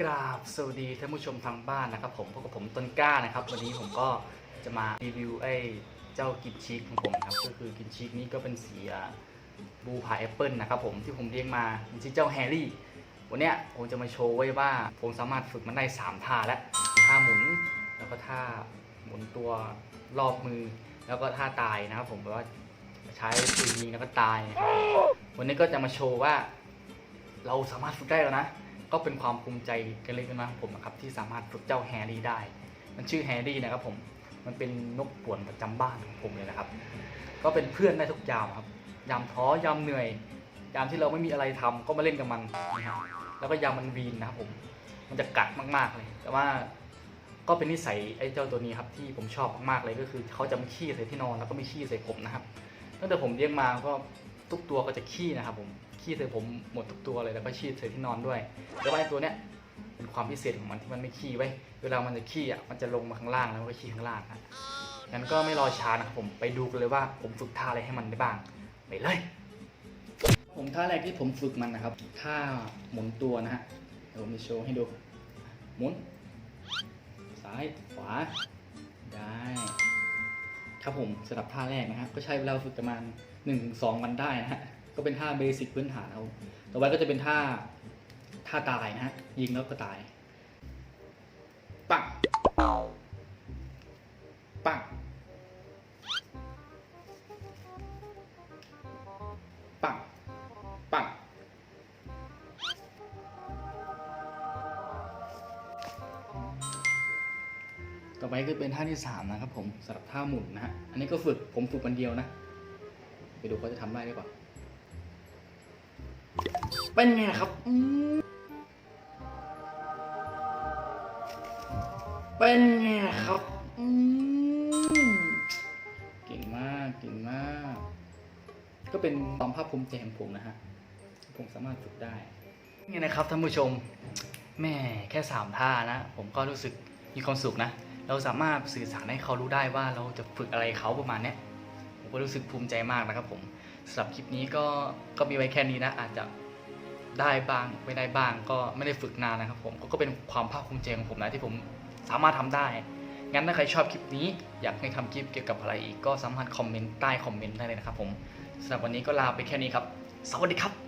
กราบสวัสดีท่านผู้ชมทางบ้านนะครับผมพบกับผมต้นกล้านะครับ วันนี้ผมก็จะมารีวิวไอ้เจ้ากินชีกของผมครับก็คือกินชีกนี้ก็เป็นสีบูพายแอปเปิลนะครับผมที่ผมเลี้ยงมามันชื่อเจ้าแฮร์รี่ วันเนี้ยผมจะมาโชว์ไว้ว่าผมสามารถฝึกมันได้สามท่าแล้วท่าหมุนแล้วก็ท่าหมุนตัวรอบมือ แล้วก็ท่าตายนะครับผมว่าใช้ปืนยิงแล้วก็ตายนะครับวันนี้ก็จะมาโชว์ว่า เราสามารถฝึกได้แล้วนะ ก็เป็นความภูมิใจกันเล็กน้อยของผมนะครับที่สามารถฝึกเจ้าแฮร์รี่ได้ มันชื่อแฮร์รี่นะครับผมมันเป็นนกป่วนประจำบ้านของผมเลยนะครับ ก็เป็นเพื่อนได้ทุกยามครับ ยามท้อยามเหนื่อย ยามที่เราไม่มีอะไรทำก็มาเล่นกับมันนะครับแล้วก็ยามมันวีนนะครับผมมันจะกัดมากๆเลย แต่ว่าก็เป็นนิสัยไอ้เจ้าตัวนี้ครับที่ผมชอบมากๆเลยก็คือเขาจะไม่ขี้ใส่ที่นอนแล้วก็ไม่ขี้ใส่ผมนะครับตั้งแต่ผมเลี้ยงมาก็ทุกตัวก็จะขี้นะครับผม ขี้ใส่ผมหมดทุกตัวเลยแล้วก็ขี้ใส่ที่นอนด้วยแต่ว่าไอ้ตัวเนี้ยเป็นความพิเศษของมันที่มันไม่ขี้ไว้เวลามันจะขี้อะมันจะลงมาข้างล่างแล้วมันก็ขี้ข้างล่างนะงั้นก็ไม่รอช้านะครับผมไปดูกันเลยว่าผมฝึกท่าอะไรให้มันได้บ้างไปเลย ผมท่าแรกที่ผมฝึกมันนะครับท่าหมุนตัวนะฮะเดี๋ยวผมจะโชว์ให้ดู หมุน ซ้ายขวาได้ครับผมสำหรับท่าแรกนะฮะก็ใช้เวลาฝึกประมาณ1นถึงสวันได้นะฮะ ก็เป็นท่าเบสิกพื้นฐานเอาต่อไปก็จะเป็นท่าท่าตายนะฮะยิงแล้วก็ตายปังปังปังปังต่อไปก็เป็นท่าที่สามนะครับผมสำหรับท่าหมุนนะฮะอันนี้ก็ฝึกผมฝึกวันเดียวนะ ไปดูเขาจะทำได้หรือเปล่า เป็นไงครับ เป็นไงครับ เก่งมาก เก่งมาก ก็เป็นความภาคภูมิใจของผมนะฮะ ผมสามารถฝึกได้ นี่นะครับท่านผู้ชม แม่แค่สามท่านะ ผมก็รู้สึกมีความสุขนะ เราสามารถสื่อสารให้เขารู้ได้ว่าเราจะฝึกอะไรเขาประมาณนี้ผมก็รู้สึกภูมิใจมากนะครับผม สำหรับคลิปนี้ก็ก็มีไว้แค่นี้นะ อาจจะได้บ้างไม่ได้บ้าง ก็ไม่ได้ฝึกนานนะครับผมก็ก็เป็นความภาคภูมิใจของผมนะที่ผมสามารถทำได้ งั้นถ้าใครชอบคลิปนี้ อยากให้ทำคลิปเกี่ยวกับอะไรอีกก็สามารถคอมเมนต์ใต้คอมเมนต์ได้เลยนะครับผมสำหรับวันนี้ก็ลาไปแค่นี้ครับ สวัสดีครับ